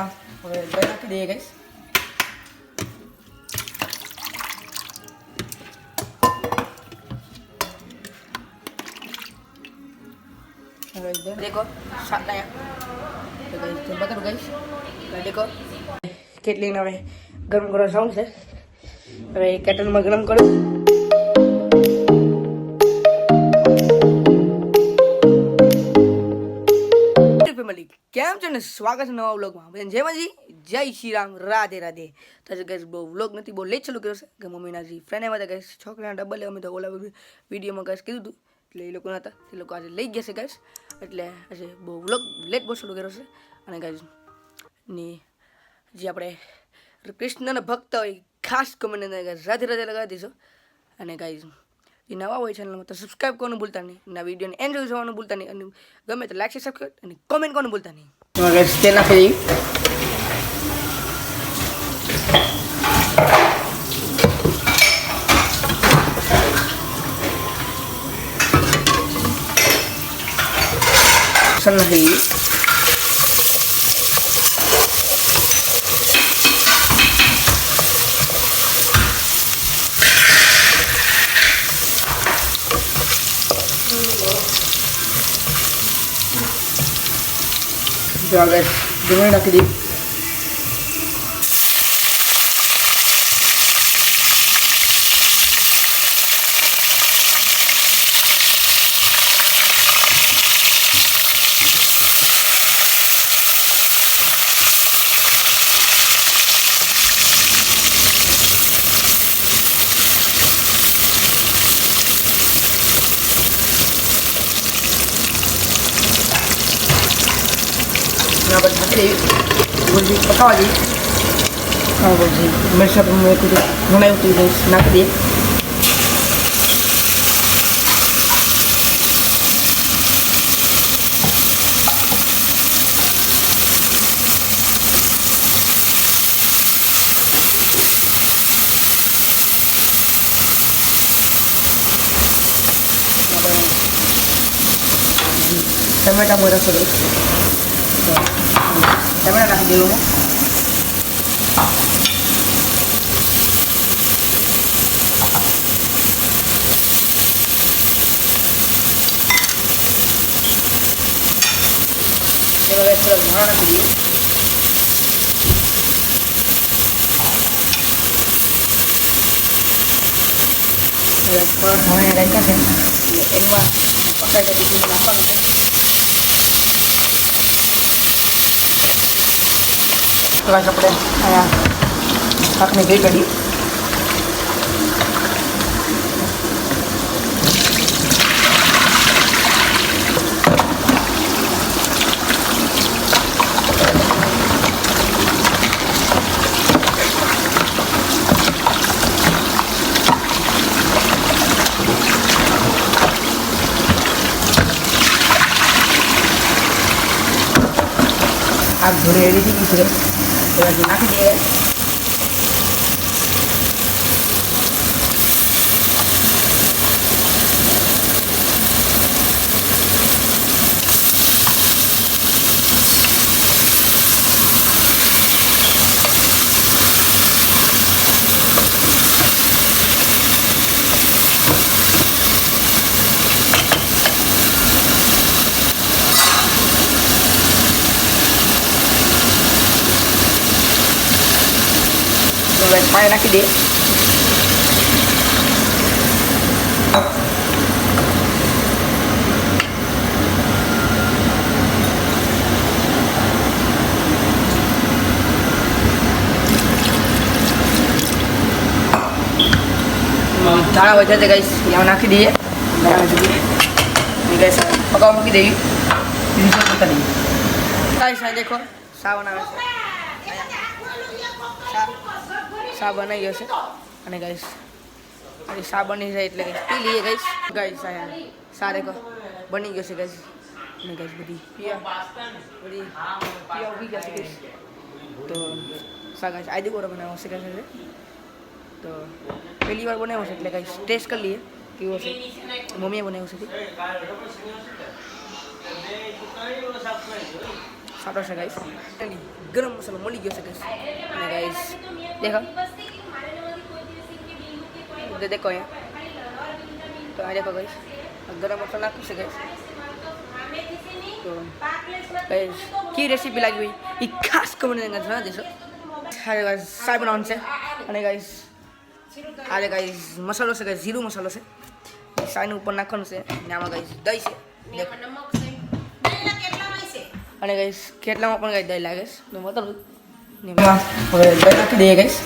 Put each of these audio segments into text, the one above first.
આમાં હવે દહીં નાખી દઈએ ગઈશ દેખો સાત અહીંયા તો ગઈશ તો બતાવું ગઈશ હવે દેખો કેટલી હવે ગરમ ગરમ સાઉન્ડ છે હવે કેટલમાં ગરમ કરું કેમ છે ને? સ્વાગત છે નવા વ્લોગમાં બેન જય જય શ્રી રામ. રાધે રાધે. તો આજે ગઈશ બહુ વ્લોગ નથી, બહુ લેટ ચાલુ કર્યો છે. કે મમ્મીના જે ફ્રેન્ડ આવ્યા હતા ગઈશ છોકરાના ડબલ અમે તો ઓલા વિડીયોમાં ગઈશ કીધું હતું. એટલે એ લોકો હતા. એ લોકો આજે લઈ ગયા છે ગઈશ એટલે આજે બહુ વ્લોગ લેટ બહુ ચાલુ કર્યો છે. અને ગઈશની જે આપણે કૃષ્ણના ભક્ત હોય, ખાસ કમેન્ટ રાધે રાધે લગાવી દઈશું. અને ગાઈઝ એ નવા હોય ચેનલમાં તો સબસ્ક્રાઈબ કરવાનું ભૂલતા નહીં. ના વિડીયોને એન્જોય જોવાનું ભૂલતા નહીં. અને ગમે તો લાઈક સબસ્ક્રાઈબ અને કોમેન્ટ કરવાનું ભૂલતા નહીં. તેના નાખી દઈએ નાખી જો આગળ ડુંગળી નાખી દઈએ Bolji pakai lagi. Kalau bolji, mereka mulai kudu mulai untuk ini nak dia. टमाटा मोरा सगळं નાખી દઈએ ટમેટા મોરા છે દઈશ ટમેટા નાખી દેવું એમાં થોડો ધાણો નાખી દઈએ હવે થોડા ધાણા રાખ્યા છે એટલે એમાં પકાઈ જતી નાખવાનું પ્લસ આપણે અહીંયા શાકની ભેગ કરીએ આ ઘોડે એડી થઈ છે. તો હજી નાખી હવે પાણી નાખી દે ધાણા વધ્યા તે ગઈશ એમાં નાખી દઈએ સુધી ગઈશ મૂકી દઈએ બીજું કરતા દઈએ આ દેખો સાવન આવે સા બનાવી છે અને ગાઈસ અને સા બની જાય એટલે ગાઈશ પી લઈએ ગાઈશ ગાઈશ આ સારે કહો બની ગયો છે ગાઈશ અને ગાઈશ બધી પિયા બધી પિયા ઊભી તો સા ગાઈસ આદિ કોરો બનાવો છે ગાઈસ તો, પહેલી વાર બનાવ્યો છે એટલે ગાઈસ ટેસ્ટ કરી લઈએ કેવો છે. મમ્મીએ બનાવ્યો છે. સારો છે ગાઈસ ગરમ મસાલો મળી ગયો છે ગાઈસ અને ગાઈસ દેખો દે દેખો અહીંયા તો આ દેખો ગાઈસ ગરમ મસાલો નાખ્યું છે ગાઈસ તો ગાઈસ કી રેસીપી લાગી હોય એ ખાસ કમેન્ટ અંદર જણાવી દેશો અરે ગાઈસ સાય બનાવવાનું છે અને ગાઈસ અરે ગાઈસ મસાલો છે ગાઈસ જીરું મસાલો છે સાયનું ઉપર નાખવાનું છે અને આમાં ગાઈસ દહીં છે અને ગાઈસ કેટલામાં પણ ગાઈસ દહીં લાગે છે તો બતાવું ને હવે દહીં નાખી દઈએ ગાઈસ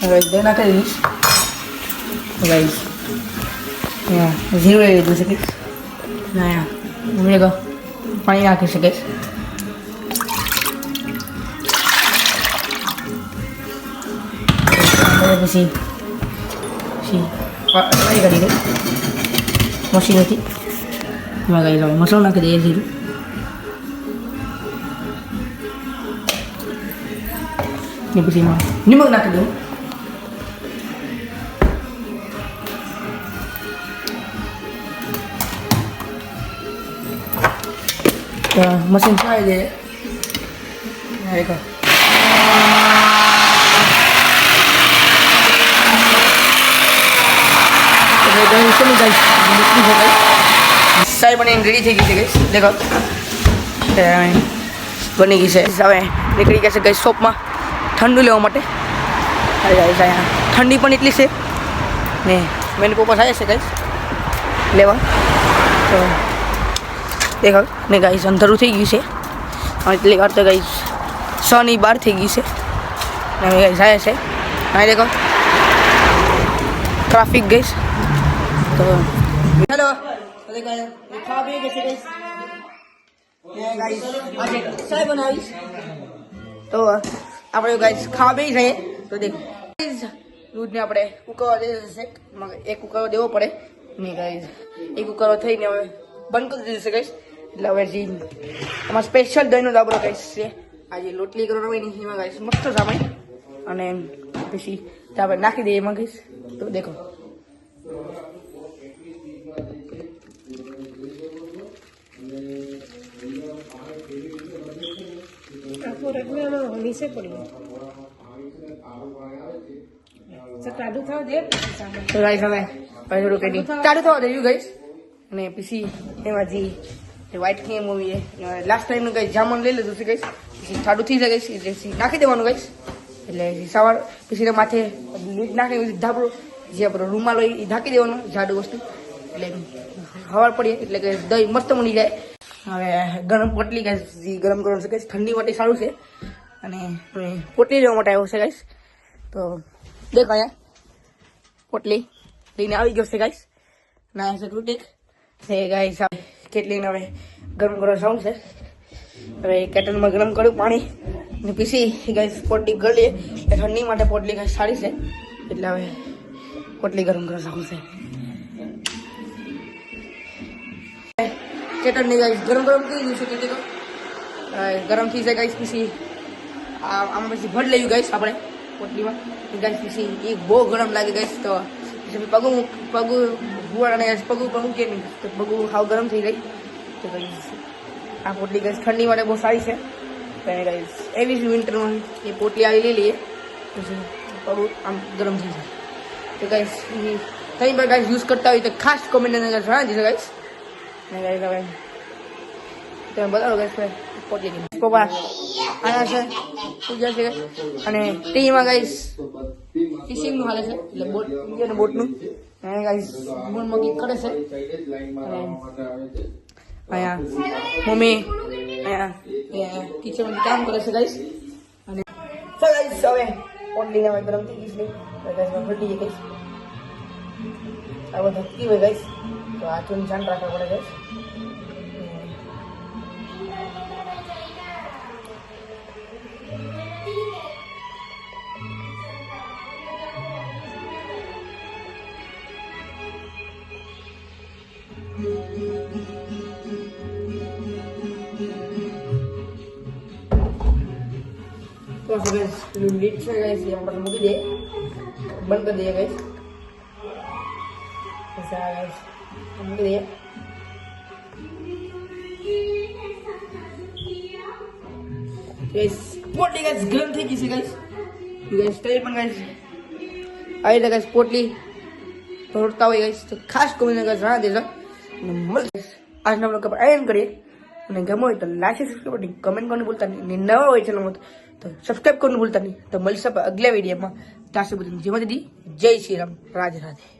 હવે દહીં નાખી દઈશ ગાઈસ અહીંયા જીરું લઈ લીધું છે ગાઈસ ને અહીંયા ઉમેરો પાણી નાખી શકે હવે પછી પછી પાણી કાઢી દે મશીનેથી એમાં ગઈ હવે મસાલો નાખી દઈએ જીરું ને પછી એમાં નિમક નાખી દઉં તો મશીન ફાવી દે દેખો સાહેબ બની રેડી થઈ ગઈ છે ગઈ દેખો તે બની ગઈ છે હવે નીકળી ગયા છે ગઈ શોપમાં ઠંડુ લેવા માટે અરે ગાઈસ અહીંયા ઠંડી પણ એટલી છે ને મેન પપ્પા થાય છે ગાઈસ લેવા તો દેખો ને ગાઈસ અંધારું થઈ ગયું છે હવે એટલી વાર તો ગાઈસ છ ની બાર થઈ ગઈ છે ને હવે ગાઈસ આવે છે હા દેખો ટ્રાફિક ગઈશ ગઈ ગાઈસ આજે ચાય બનાવીશ તો, આપણે ગાઈસ ખાવા બી જઈએ. તો દેખો. દૂધને આપણે ઉકળવા દે છે. એક ઉકળવા દેવો પડે. ને ગાઈસ એક ઉકળવા થઈને હવે બંધ કરી દીધું છે એટલે હવે જે આમાં સ્પેશિયલ દહીંનો દાબરો ગાઈસ છે. આજે લોટલી કરવાનો હોય એમાં ગાઈસ મસ્ત સામાય. અને પછી આપણે નાખી દઈએ એમાં ગાઈસ તો દેખો. આખું રગડામાં હમીસે પડ્યું ચાલુ થવા દે. તો હવે પછી થોડું કઈ ચાલુ થવા દેવું ગઈશ અને પછી એમાં જે વ્હાઈટ ક્રીમ મૂવી લાસ્ટ ટાઈમનું કઈ જામન લઈ લીધું છે ગાઈસ પછી ઠાડું થઈ જાય ગઈશ એટલે નાખી દેવાનું ગાઈસ એટલે સવાર પછી માથે લીટ નાખી પછી ધાબળો જે આપણો રૂમાલ હોય એ ઢાંકી દેવાનું જાડું વસ્તુ. એટલે હવાર પડીએ એટલે કે દહીં મસ્ત બની જાય. હવે ગરમ પોટલી ગાઈસ, જે ગરમ કરવાનું છે ગાઈસ, ઠંડી માટે સારું છે. અને પોટલી લેવા માટે આવ્યો છે ગાઈસ. તો દેખો અહીંયા, પોટલી લઈને આવી ગયો છે ગાઈસ. ના છે ક્રુટિક છે ગાઈસ કેટલી હવે ગરમ કરવા સારું છે. હવે કેટલમાં ગરમ કર્યું પાણી ને પીસી ગાઈસ પોટલી કરી લઈએ. ઠંડી માટે પોટલી ગાઈસ સારી છે. એટલે હવે પોટલી ગરમ કરવા સારું છે. ચટણી ગાઈસ ગરમ ગરમ કરી છે કેટલી તો ગરમ થઈ જાય ગાઈસ પછી આમાં પછી ભરી લેવું ગાઈસ આપણે પોટલીમાં ગાઈશ પછી એ બહુ ગરમ લાગે ગાઈસ તો પછી પગું પગું ભુવાડ અને પગું પણ મૂકીએ નહીં તો પગું હાવ ગરમ થઈ ગઈ તો ગાઈસ આ પોટલી ગાઈસ ઠંડી માટે બહુ સારી છે તો ગાઈસ એવી જ વિન્ટરમાં એ પોટલી આવી લઈ લઈએ પછી પગું આમ ગરમ થઈ જાય તો ગાઈસ કંઈ પણ ગાઈસ યુઝ કરતા હોય તો ખાસ કોમેન્ટ જણાવી દીધો ગાઈસ ને ગાઈસ હવે તમે બતાવો ગાઈસ પોટલી પપ્પા આના છે પૂજા છે અને ટીમાં ગાઈસ ફિશિંગનું હાલે છે એટલે બોટ ઇન્ડિયન બોટનું અને ગાઈસ મૂળ મગી કરે છે અહીંયા મમ્મી અહીંયા કિચનમાં કામ કરે છે ગાઈસ અને ચાલ ગાઈસ હવે પોટલીને હવે ગરમ થઈ ગઈ છે ગાઈસ ફટી ગઈ ગાઈસ આ બધું કી હોય ગાઈસ તો હાથનું ધ્યાન રાખવા પડે ગાઈસ તો ગાઈસ લીટ છે ગાઈસ એ આપણે મૂકી દઈએ બંધ કરી દઈએ ગાઈસ મજા આવે છે ગાઈસ પોટલી ગાઈસ ગરમ થઈ ગઈ છે ગાઈસ ગાઈસ સ્ટાઈલ પણ ગાઈસ આવી રીતે ગાઈસ પોટલી ભરતા હોય ગાઈસ તો ખાસ કોઈને ગાઈસ રાહ દેજો અને મળશે આજના બ્લોગ પર આયન કરીએ અને ગમે હોય તો લાઈક સબસ્ક્રાઈબ કમેન્ટ કરવાનું ભૂલતા નહીં અને નવા હોય ચેનલમાં તો સબસ્ક્રાઈબ કરવાનું ભૂલતા નહીં તો મળશે આપણે અગલા વિડીયોમાં ત્યાં સુધી જેમાં દીદી જય શ્રી રામ રાધે રાધે